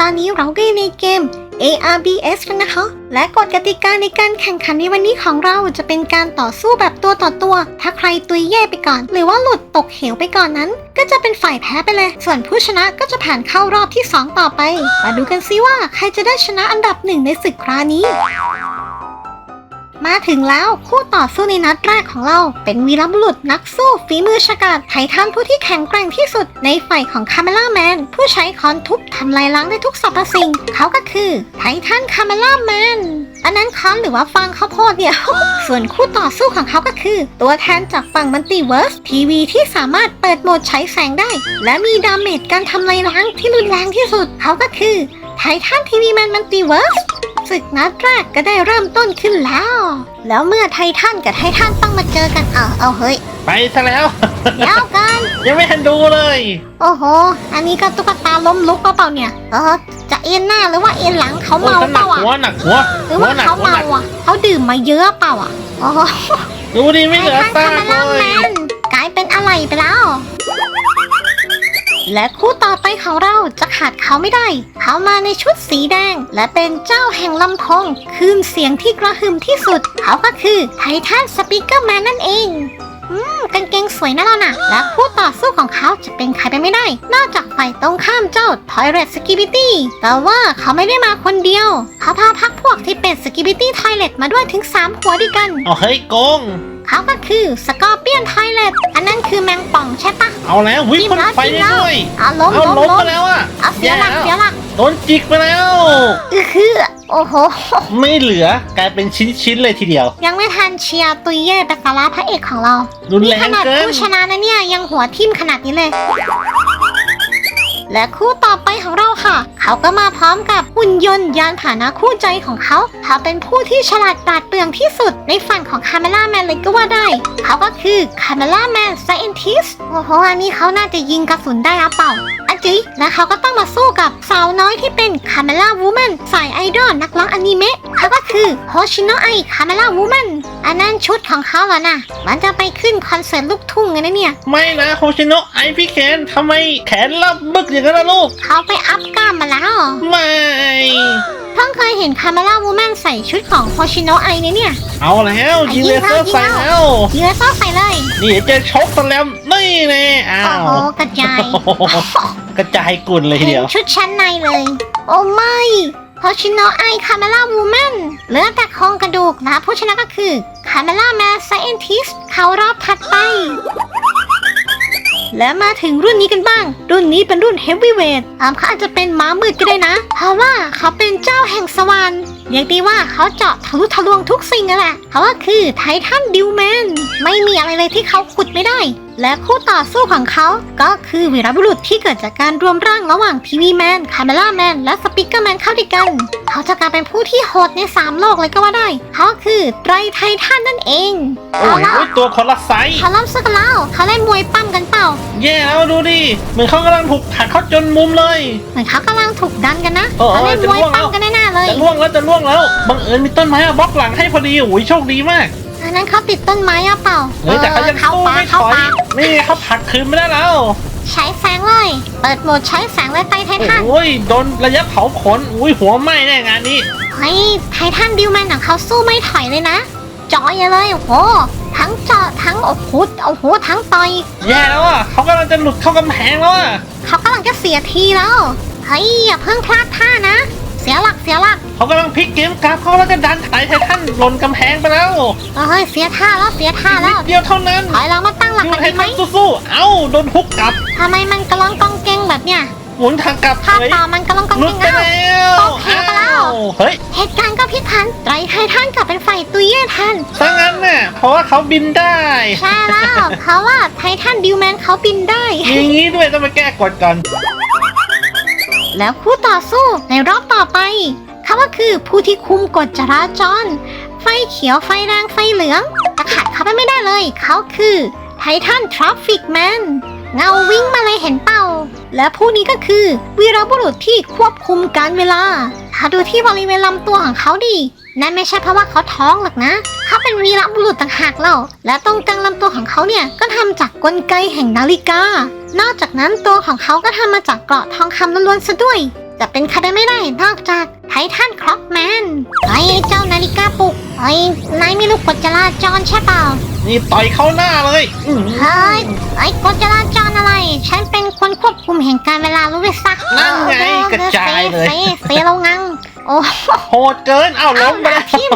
ตอนนี้เราก็อยู่ในเกม ARBS กันนะคะ และกฎกติกาในการแข่งขันในวันนี้ของเราจะเป็นการต่อสู้แบบตัวต่อตัว ถ้าใครตุยแย่ไปก่อน หรือว่าหลุดตกเหวไปก่อนนั้น ก็จะเป็นฝ่ายแพ้ไปเลย ส่วนผู้ชนะก็จะผ่านเข้ารอบที่ 2 ต่อไป มาดูกันซิว่าใครจะได้ชนะอันดับหนึ่งในศึกครานี้ มาถึงแล้วคู่ต่อสู้ในนัดแรกของเรา เป็นวีรบุรุษนักสู้ฝีมือฉกาจไททันผู้ที่แข็งแกร่งที่สุดในฝ่ายของคาเมล่าแมนผู้ใช้ค้อนทุบทำลายล้างได้ทุกสรรพสิ่ง เขาก็คือไททันคาเมล่าแมนอันนั้นค้อนหรือว่าฟางข้าวโพดเนี่ยส่วนคู่ต่อสู้ของเขาก็คือ ตัวแทนจากฝั่งมัลติเวิร์สทีวีที่สามารถเปิดโหมดใช้แสงได้ และมีดาเมจการทำลายล้างที่รุนแรงที่สุด เขาก็คือไททันทีวีแมนมัลติเวิร์ส ศึกนัดแรกก็ได้เริ่มต้นขึ้นแล้ว แล้วเมื่อไททันกับไททันต้องมาเจอกันเอาเอาเฮ้ยไปซะแล้ว เดี๋ยวกัน ยังไม่ทันดูเลย โอ้โห อันนี้ก็ตุ๊กตาล้มลุกเปล่าเนี่ย เออ จะเอ็นหน้าหรือว่าเอ็นหลังเขาโอ้ยเมาฉันหเปนักล่าหัวอะหนักหัวหรือหัวว่าหนักเขาหัวหนัเมากอะเขาดื่มมาเยอะเปล่าอะโอ้โหดูดิไม่เหลือไททันซาคากเมเลล่ายแมนกลายเป็นอะไรไปแล้ว และคู่ต่อไปของเราจะขาดเขาไม่ได้ เขามาในชุดสีแดง และเป็นเจ้าแห่งลำโพงคลื่นเสียงที่กระหึ่มที่สุด เขาก็คือไททันสปีกเกอร์แมนนั่นเองอืมกางเกงสวยนะเราน่ะและคู่ต่อสู้ของเขาจะเป็นใครไปไม่ได้ นอกจากฝ่ายตรงข้ามเจ้าทอยเรตสกิบิตี้แต่ว่าเขาไม่ได้มาคนเดียว เขาพาพักพวกที่เป็นสกิบิตี้ทอยเลตมาด้วยถึง 3 หัวด้วยกันเอเฮ้ยโกง เขาก็คือสกอร์เปียนทอยเลตอันนั้นคือแมงป่องใช่ปะเอาแล้ววิ่งจิ้มพ่นแล้วไฟจิ้มได้แล้วด้วยเอาล้มเอาล้มล้มล้ไปมแล้วอะเอาเสียแย่หลักแล้วเสียหลักโดนจิกไปแล้วอือคือโอ้โห ไม่เหลือกลายเป็นชิ้นๆเลยทีเดียว ยังไม่ทันเชียร์ตุยเย่ไปสาระพระเอกของเรารุนนี่แรขงนาดเกินผู้ชนะนะเนี่ยยังหัวทิ่มขนาดนี้เลย และคู่ต่อไปของเราค่ะ เขาก็มาพร้อมกับหุ่นยนต์ยานพาหนะคู่ใจของเขา เขาเป็นผู้ที่ฉลาดปราดเปรื่องที่สุดในฝั่งของคาเมล่าแมนเลยก็ว่าได้ เขาก็คือคาเมล่าแมนไซเอนทิสโอ้โหอันนี้เขาน่าจะยิงกระสุนได้อะเปล่า จีและเขาก็ต้องมาสู้กับสาวน้อยที่เป็นคาเมล่าวูแมนสายไอดอลนักร้องอนิเมะเขาก็คือโฮชิโนะไอคาเมล่าวูแมนอันนั้นชุดของเขาเหรอนะมันจะไปขึ้นคอนเสิร์ตลูกทุ่งไงนะเนี่ย ไม่นะโฮชิโนะไอพี่เคนทำไมแขนลับบึกอย่างนั้นล่ะลูก เขาไปอัพกล้ามมาแล้วไม่ เพิ่งเคยเห็นคาเมล่าวูแมนใส่ชุดของโฮชิโนะไอเนี่ยเนี่ย เอาแล้วอะยิงเลเซอร์ยิงใส่แล้วแล้วยีเรซ่าใส่เลย นี่เจะชกสแลมนี่แน่อ้าโอ้ว โหกระจายโอ้โห กระจายกลุ่นเลยทีเดียวชุดชั้นในเลย โอ้ไม่โฮชิโนไอคาเมล่าวูแมนเหลือแต่โครงกระดูกนะผู้ชนะก็คือคาเมล่าแมนไซเอนทิสเขารอบถัดไปและมาถึงรุ่นนี้กันบ้าง รุ่นนี้เป็นรุ่นเฮฟวีเวทอามเขาอาจจะเป็นม้ามืดก็ได้นะ เพราะว่าเขาเป็นเจ้าแห่งสวรรค์เรียกได้ว่าเขาเจาะทะลุทะลวงทุกสิ่งนั่นแหละ เขาก็คือไททันดิวแมน ไม่มีอะไรเลยที่เขาขุดไม่ได้ และคู่ต่อสู้ของเขาก็คือวีรบุรุษที่เกิดจากการรวมร่างระหว่างทีวีแมน คาเมล่าแมน และสปิเกอร์แมนเข้าด้วยกัน เขาจะกลายเป็นผู้ที่โหดใน 3 โลกเลยก็ว่าได้ เขาคือไตรไททันนั่นเองโอ้เอาละโหตัวคนละไซส์เขาเริ่มสู้กันแล้วเขาเล่นมวยปั้มกันเปล่า แย่แล้วดูดิ เหมือนเขากำลังถูกผลักเข้าจนมุมเลย เหมือนเขากำลังถูกดันกันนะเออเขาเล่นจะมวยล่วงแล้ปั้วมกันแน่ๆเลย จะล่วงแล้วจะล่วงแล้ว บังเอิญมีต้นไม้อะบล็อกหลังให้พอดีโอ้ยโชคดีมากอั นนั้นเขาติดต้นไม้อะเปล่าเฮ้ยแต่เขายังเข้าสู้ป่าไม่ถเข้าอยป่านี่เขาผลักคืนไม่ได้แล้วใช้แสงเลย เปิดโหมดใช้แสงเลยไตรไททันโอ้ยโดนระยะเผาขนอุ้ยหัวไหม้แน่งานนี้เฮ้ยไททันดิวแมนของเขาสู้ไม่ถอยเลยนะจอยเลยโอ้โหทั้งเจาะทั้งโอ้โหโอ้โหทั้งต่อยแย่แล้วอะเขากำลังจะหลุดเข้ากำแพงแล้วอะเขากำลังจะเสียทีแล้วเฮ้ยอย่าเพิ่งพลาดท่านะ เสียหลักเสียหลักเขากำลังพลิกเกมกราฟเขาแล้วจะดันไททันหล่นกำแพงไปแล้วเฮ้ยเสียท่าแล้วเสียท่าแล้วเดียวเท่านั้นถอยหลังมาตั้งหลักยูกันไทดีไหมทันสู้ๆเอ้าโดนฮุกกลับทำไมมันกระลองกองเกงแบบเนี้ยหมุนทางกลับท่าเฮ้ยต่อมันกระลองกองหลุเกดงไปแล้วแล้วตกเหวไปแล้วอ้าวเฮ้ยเหตุการณ์ก็พลิกผันไตรไททันกลับเป็นฝ่ายตุยเย่ทันถ้างั้นน่ะเพราะว่าเขาบินได้ใช่แล้วเพราะว่าไททันดิวแมนเขาบินได้มีอย่างนี้ด้วยต้องไปแก้กฎก่อน แล้วคู่ต่อสู้ในรอบต่อไปเขาก็คือผู้ที่คุมกฎจราจร ไฟเขียวไฟแดงไฟเหลืองจะขัดเขาไปไม่ได้เลย เขาคือไททันทราฟฟิกแมนเงาวิ่งมาเลยเห็นเป่า และผู้นี้ก็คือวีรบุรุษที่ควบคุมการเวลา ถ้าดูที่บริเวณลำตัวของเขาดินั่นไม่ใช่เพราะว่าเขาท้องหรอกนะ เขาเป็นวีรบุรุษต่างหากเล่าและตรงกลางลำตัวของเขาเนี่ยก็ทำจากกลไกแห่งนาฬิกา นอกจากนั้นตัวของเขาก็ทำมาจากเกราะทองคำล้วนๆซะด้วย จะเป็นใครไปไม่ได้นอกจากไททันคล็อกแมนไอ้เจ้านาฬิกาปลุกไอ้นายไม่รู้กฎจราจรใช่เปล่านี่ต่อยเข้าหน้าเลยอื้อหือเฮ้ยไอ้กฎจราจรอะไร ฉันเป็นคนควบคุมแห่งการเวลารู้ไหมซักนั่นไงกระจายเลยเซเซเรางัง โอ้โหดเกิน เอ้าล้มไปแล้วเอาหน้าทิ่ม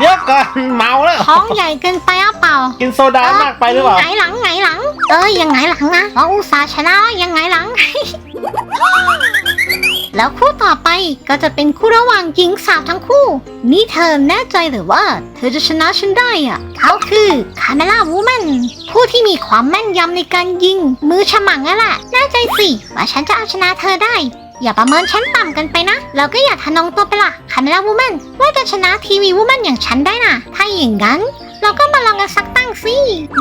เดี๋ยวก่อนเมาแล้ว ท้องใหญ่เกินไปอะเปล่า กินโซดามากไปหรือเปล่าไงหลังไงหลัง เอ้ยยังไงหลังนะเราอุตส่าห์ชนะแล้วยังไงหลัง แล้วคู่ต่อไปก็จะเป็นคู่ระหว่างหญิงสาวทั้งคู่ นี่เธอแน่ใจหรือว่า เธอจะชนะฉันได้อะ เขาคือคาเมล่าวูแมนผู้ที่มีความแม่นยำในการยิง มือฉมังนั่นแหละแน่ใจสิว่าฉันจะเอาชนะเธอได้ อย่าประเมินฉันต่ำกันไปนะแล้วก็อย่าทะนงตัวไปละคาเมล่าวูแมนว่าจะชนะทีวีวูแมนอย่างฉันได้น่ะถ้าอย่างนั้น เราก็มาลองกันสักตั้งสิ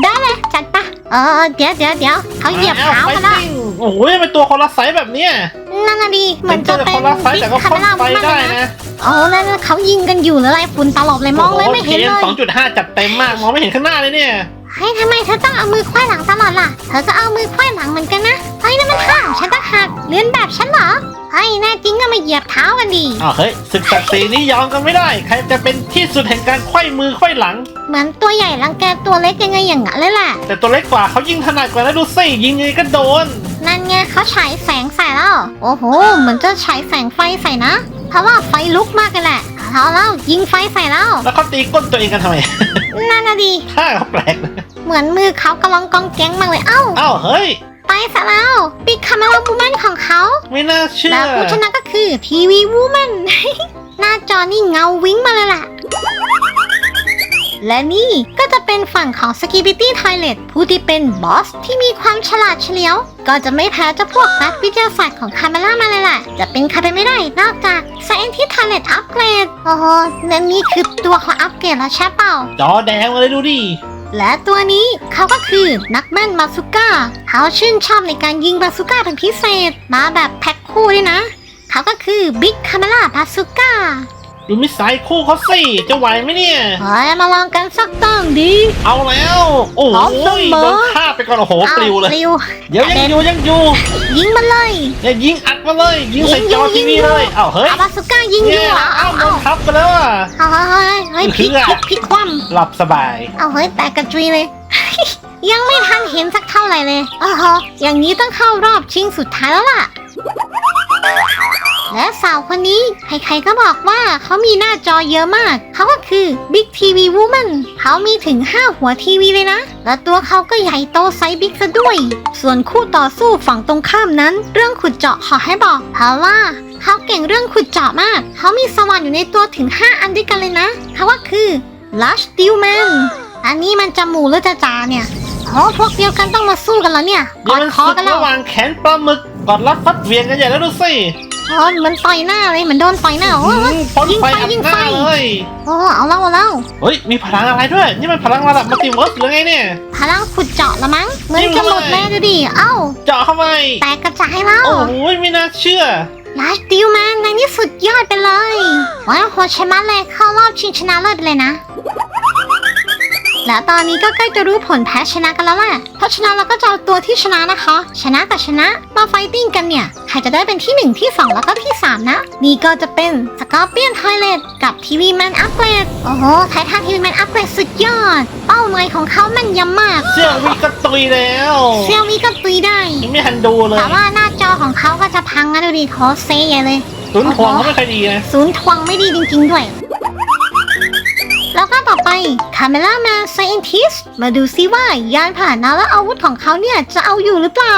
ได้เลย จัดปะเออเดี๋ยวเดี๋ยวเดี๋ยวเขาเหยียบเท้าไปมาแล้วซิ่งโอ้โหเป็นตัวคนละไซส์แบบเนี้ยนั่นน่ะดีเหมือนจะแต่เป็นคนละไซส์บิ๊แต่กก็คาพ่เมนล่าไฟวูแมนได้นะนะโอ้นั่นน่ะเขายิงกันอยู่หรืออะไรฝุ่นตลบเลยมองเลยไม่เห็นเลยสองจุดห้าจัดเต็มมากมองไม่เห็นข้างหน้าเลยเนี่ย เฮ้ยทำไมเธอต้องเอามือควยหลังตลอดล่ะ เธอก็เอามือควยหลังเหมือนกันนะ เฮ้ยนั่นมันข้างฉันต่างหากเลียนแบบฉันเหรอ เฮ้ยแน่จริงก็มาเหยียบเท้ากันดี อ้าวเฮ้ยศึกศักดิ์ศรีนี้ยอมกันไม่ได้ ใครจะเป็นที่สุดแห่งการไขว้มือไขว้หลัง เหมือนตัวใหญ่รังแกตัวเล็กยังไงอย่างนั้นเลยแหละ แต่ตัวเล็กกว่าเขายิงถนัดกว่านะดูสิยิงไงก็โดน นั่นไงเขาฉายแสงใส่แล้ว โอ้โหเหมือนจะฉายแสงไฟใส่นะ เพราะว่าไฟลุกมากเลยแหละ เอาแล้วยิงไฟใส่แล้วแล้วเขาตีก้นตัวเองกันทำไม นั่นน่ะดีท่าเขาแปลกนะเหมือนมือเขากำลังกองแก๊งมากเลยเอ้าอ้าวเฮ้ย ไปซะแล้วปิดคาเมล่าวูแมนของเขาไม่น่าเชื่อ แล้วผู้ชนะก็คือทีวีวูแมน หน้าจอนี่เงาวิ้งมาเลยล่ะ และนี่ก็จะเป็นฝั่งของ s k i b i t y Toilet ผู้ที่เป็นบอสที่มีความฉลาดเฉลียว ก็จะไม่แพ้เจ้าพวกนักวิทยาศาสตร์ของคาเมล่ามาเลยล่ะ จะเป็นใครไปไม่ได้นอกจาก Scientist Toilet Upgrade โอ้โหนั่นนี่คือตัวของอัปเกรดแล้วใช่เปล่า จอแดงมาเลยดูดิ และตัวนี้เขาก็คือนักแม่นบาซูก้าเขาชื่นชอบในการยิงบาซูก้าเป็นพิเศษ มาแบบแพ็คคู่ด้วยนะ เขาก็คือบิ๊กคาเมล่าบาซูก้า ดูมิสไซล์คู่เขาสิจะไหวไหมเนี่ย เฮ้ยมาลองกันสักตั้งดีเอาแล้ว โอ้พร้อมยเสมอ โดนฆ่าไปก่อนโอ้โหปลิวเลย ปลิว เดี๋ยวยังอยู่ยังอยู่ยิงมันเลย เนี่ยยิงอัดมาเลย ยิงใส่ยิงจอยิทีงวียิงเลยอ้าวเฮ้ยเอาบาซูก้ายิงอเนี่ยู่ยเหรอเอ้าเอาโดเอานทับไปแล้วอะ เอาเฮ้ยเฮ้ยพลิกเพื่อพลิกพลิกคว่หลับสบายำเอาเฮ้ยแตกกระจุยเลย ยังไม่ทันเห็นสักเท่าไหร่เลยอ๋อฮะอย่างนี้ต้องเข้ารอบชิงสุดท้ายแล้วล่ะและสาว คนนี้ ใครๆก็บอกว่าเขามีหน้าจอเยอะมาก เขาก็คือ Big TV Woman เขามีถึง 5 หัวทีวีเลยนะ และตัวเขาก็ใหญ่โตไซส์บิ๊กซะด้วย ส่วนคู่ต่อสู้ฝั่งตรงข้ามนั้น เรื่องขุดเจาะขอให้บอกเพราะว่าเขาเก่งเรื่องขุดเจาะมาก เขามีสว่านอยู่ในตัวถึง 5 อันด้วยกันเลยนะ เขาก็คือ Lush Stillman อันนี้มันจะหมูหรือจะจาเนี่ยโอ้พวกเดียวกันต้องมาสู้กันแล้วเนี่ยกอดคอกันแล้วระหว่างแขนปลาหมึกกอดรัดฟัดเวียงกันใหญ่แล้วดูสิ โอ้ยเหมันต่อยหน้าเลยเหมือนโดนต่อยหน้าโอ้อืยมพ่นยิงไฟไฟอัดยิงหน้าไฟเลยโอ้เอาแล้วเอาแล้วเฮ้ยมีพลังอะไรด้วย นี่มันพลังระดับมัลติเวิร์สหรือไงเนี่ย พลังขุดเจาะละมั้งเหมือนจริงกันหมดเลเลยยดูดิเอ้า เจาะเข้าไปแตกกระจายแล้วโอ้โหไม่น่าเชื่อ ลาสติวแมนในนี่สุดยอดไปเลย ว้าวโหดชะมัดเลยเข้ารอบชิงชนะเลิศไปเลยนะ และตอนนี้ก็ใกล้จะรู้ผลแพ้ชนะกันแล้วแหละ เพราะฉะนั้นเราก็จะเอาตัวที่ชนะนะคะ ชนะกับชนะมาไฟติ้งกันเนี่ย ใครจะได้เป็นที่ 1 ที่ 2 แล้วก็ที่ 3 นะ นี่ก็จะเป็นสกอร์เปียนไทเลตกับทีวีแมนอัปเกรดโอ้โหไททันทีวีแมนอัปเกรดสุดยอด เป้าหมายของเขาแม่นยำมาก เสี่ยววีกระตุยแล้วเซียวมีก็ตุยได้ ยังไม่ทันดูเลยแต่ว่าหน้าจอของเขาก็จะพังนะดูดิโคเซใหญ่เลย ตุนทวงเขาไม่ค่อยดีนะ ศูนย์ทวงไม่ดีจริงๆด้วย แล้วก็ต่อไปคาเมล่าแมนไซเอนทิสมาดูซิว่ายานผ่านนาและอาวุธของเขาเนี่ยจะเอาอยู่หรือเปล่า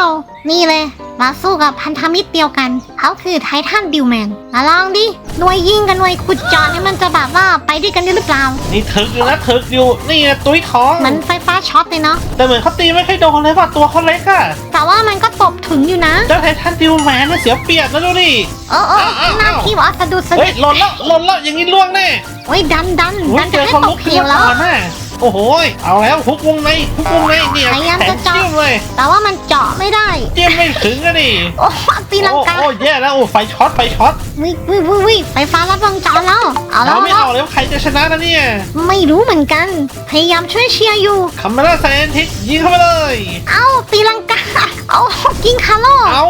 นี่เลย มาสู้กับพันธมิตรเดียวกัน เขาคือไททันดิวแมนมาลองดิ หน่วยยิงกับหน่วยขุดเจาะเนี่ยมันจะแบบว่าไปด้วยกันได้หรือเปล่า นี่ถึกอยู่นะถึกอยู่ นี่นะตุ้ยท้องมันไฟฟ้าช็อตเลยเนาะ แต่เหมือนเขาตีไม่ค่อยโดนเลยว่ะตัวเขาเล็กอะแต่ว่ามันก็ตบถึงอยู่นะเจ้าไททันดิวแมนเนี่ยเสียเปรียบนะดูดิ เออเอออ้าวหน้าที่ว่าสะดุดสะเฮ้ดุยดหล่นแล้วหล่นแล้วอย่างนี้ล่วงแน่โอ้ยดันดันอุ้ดัยนเจจะอให้เขาตลุกกเหขึ้นวมาแล้วก่อนน่ะ โอ้โหยเอาแล้วฮุกวงในฮุกวงในเนี่ยพยายามแขจะนเจาะจิ้มเลยแต่ว่ามันเจาะไม่ได้ จิ้มไม่ถึงอะดิโอ้โหตีลังกาโอ้โอ้แย่แล้วโอ้ไฟช็อตไฟช็อตวิวิวิวิไฟฟ้าลัดวงจรแล้ว เอาแล้เราวไม่เอาออกเลยว่าใครจะชนะนะเนี่ยไม่รู้เหมือนกัน พยายามช่วยเชียร์อยู่ คาเมล่าไซเอนทิสยิงเข้าไปเลย เอาตีลังกา เอากิงคาโลเอา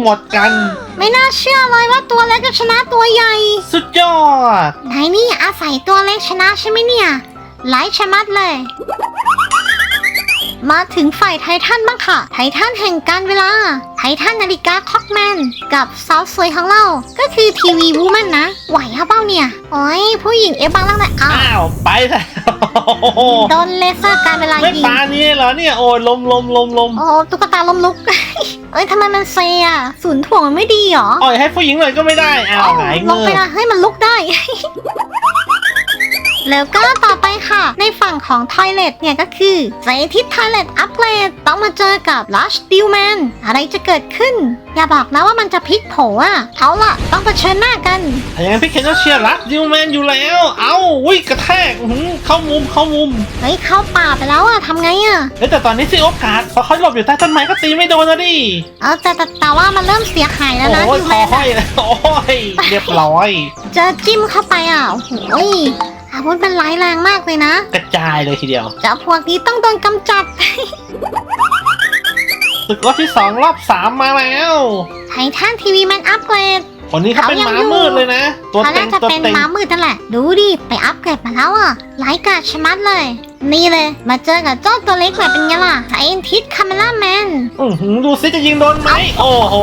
หมดกัน ไม่น่าเชื่อเลยว่าตัวเล็กจะชนะตัวใหญ่ สุดยอด ไหนนี่อาศัยตัวเล็กชนะใช่ไหมเนี่ย ไลท์ชะมัดเลย มาถึงฝ่ายไททันบ้างค่ะ ไททันแห่งการเวลา ไททันนาฬิกาคล็อกแมน กับสาวสวยของเรา ก็คือทีวีวูแมนนะ ไหวหรือเปล่าเนี่ยโอ้ยผู้หญิงเอฟบังล่างเลยอ้าวอ้าวไปแล้วโอ้โหโดนเลเซอร์การเวลาไม่ยิง ปานี่เหรอเนี่ย โอ้ยลมลมลมลมโอ้ตุ๊กตาล้มลุก เอ้ยทำไมมันเซอะศูนย์ถ่วงมันไม่ดีเหรอ อ่อยให้ผู้หญิงเลยก็ไม่ได้ อ้าวหงายลเงืงไปอกนะให้มันลุกได้ แล้วก็ต่อไปค่ะ ในฝั่งของทอยเลทเนี่ยก็คือเซทิสทอยเลทอัปเกรดต้องมาเจอกับ Lush d e a l Man อะไรจะเกิดขึ้น อย่าบอกนะว่ามันจะพลิกโผอะ เอาล่ะ ต้องเผชิญหน้ากันถ้าอย่างนั้นพี่เคนต้องเชียร์รักดิวแมนอยู่แล้ว เอ้าวิกระแทกอื้อหือเข้ามุมเข้ามุม เฮ้ยเข้าป่าไปแล้วอะทำไงอะ เฮ้ยแต่ตอนนี้สิโอกาสเพราะเขาหลบอยู่ใต้ต้นไม้ก็ตีไม่โดนนะดิ เออแต่แต่แต่ว่ามันเริ่มเสียหายแล้วนะโอ้ยดิวคแมอนห้อยแล้วโอ้ยเรียบร้อย เจอจิ้มเข้าไปอะโอ้โหย อาวุธมันร้ายแรงมากเลยนะ กระจายเลยทีเดียว เจ้าพวกนี้ต้องโดนกำจัด ศึกรอบที่สองรอบสามมาแล้ว ไททันทีวีแมนอัปเกรด คนนี้เขาเป็นเขายังหมาอยู่ มืดเลยนะ ตัวเขาเต็น่างจะตัวเป็นเต็งม้ามืดนั่นแหละ ดูดิ ไปอัปเกรดมาแล้วอะไลายกาดชะมัดเลย นี่เลย มาเจอกับเจ้าตัวเล็กแบบเป็นไงล่ะไอเอ็นทิสคาเมล่าแมน อื้อหือดูซิจะยิงโดนไหม โอ้โห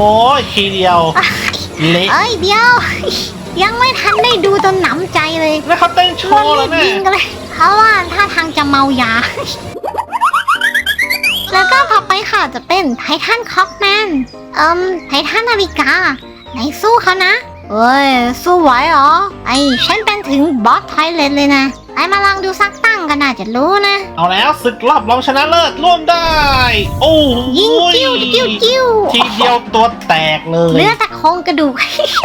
ทีเดียว เละเอ้ยเดียว ยังไม่ทันได้ดูจนหนำใจเลยแล้วเขาเต้นโชมันว์แล้รีวบแม่ยิงกันเลย เพราะว่าท่าทางจะเมายา แล้วก็ต่อไปค่ะจะเป็นไททันคอกแมนเอิมไททันนาฬิกาไหนสู้เขานะเอ้ย สู้ไหวเหรอ ไอ้ฉันเป็นถึงบอสไทเลนเลยนะ ไอ้มาลองดูสักตั้ง ก็น่าจะรู้นะ เอาแล้วศึกรอบรองชนะเลิศร่วมได้ โอ้โหยิงจิ้วจิ้วจิ้วทีเดียวตัวแตกเลยเหลือแต่โครงกระดูก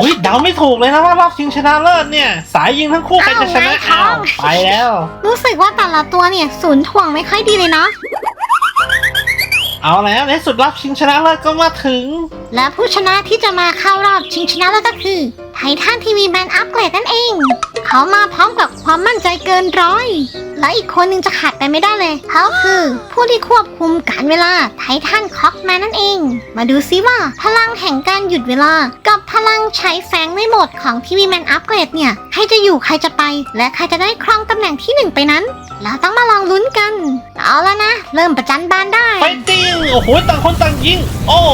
อุ้ยเดาไม่ถูกเลยนะว่ารอบชิงชนะเลิศเนี่ย สายยิงทั้งคู่ใครจะชนะอ้าอ้าววไงท้องไปแล้ว รู้สึกว่าแต่ละตัวเนี่ยศูนย์ถ่วงไม่ค่อยดีเลยเนาะเอาแล้วในสุดรอบชิงชนะเลิศก็มาถึง และผู้ชนะที่จะมาเข้ารอบชิงชนะเลิศก็คือไททันทีวีแมนอัปเกรดนั่นเอง เขามาพร้อมกับความมั่นใจเกินร้อย และอีกคนหนึ่งจะขาดไปไม่ได้เลยเขาคือ ผู้ที่ควบคุมการเวลาไททันคอกแมนนั่นเอง มาดูซิว่า พลังแห่งการหยุดเวลา กับพลังใช้แสงในโหมดของทีวีแมนอัปเกรดเนี่ย ใครจะอยู่ใครจะไป และใครจะได้ครองตำแหน่งที่หนึ่งไปนั้น เราต้องมาลองลุ้นกัน เอาแล้วนะ เริ่มประจันบานได้ ไปจริงโอ้โหต่างคนต่างยิง โอ้โห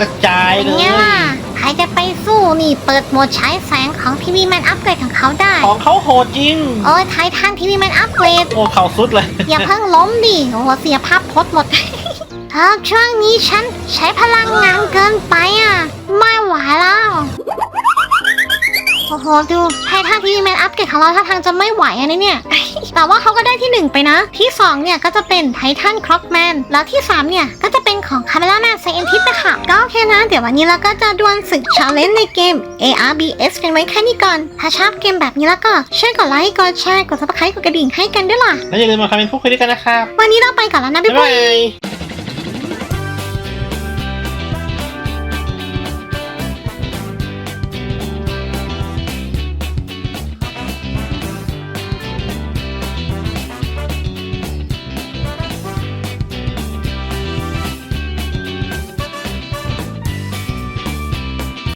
กระจายเป็นเลไงย ล่ะใค รจะไปสู้นี่เปิดโหมดใช้แสงของทีวีแมนอัปเกรดของเขาได้ ของเขาโหดจริง โอ้ยไททันทีวีแมนอัปเกรด โอ้เขาสุดเลย อย่าเพิ่งล้มดิโอ้โหเสียภาพพจน์หมดเออช่วงนี้ฉันใช้พลังงานเกินไปอะ ไม่ไหวแล้วโอ้โหดูไททันทีวีแมนอัปเกรดของเราท่าทางจะไม่ไหวอันนี้เนี่ย แต่ว่าเขาก็ได้ที่หนึ่งไปนะ ที่สองเนี่ย ก็จะเป็นไททันคร็อกแมนแล้วที่สามเนี่ย ก็จะเป็นของคาเมล่าแมนไซเอนทิสนะคะก็โอเคนะ เดี๋ยววันนี้เราก็จะดวลศึกชาเลนจ์ในเกม ARBS กันไว้แค่นี้ก่อน ถ้าชอบเกมแบบนี้แล้วก็ช่วยกดไลค์กดแชร์กด subscribe กดกระดิ่งให้กันด้วยล่ะแล้วอย่าลืมมาคอมเมนต์พูดคุยด้วยกันนะครับวันนี้เราไปก่อนแล้วนะบ๊าบ๊ายยบาบายย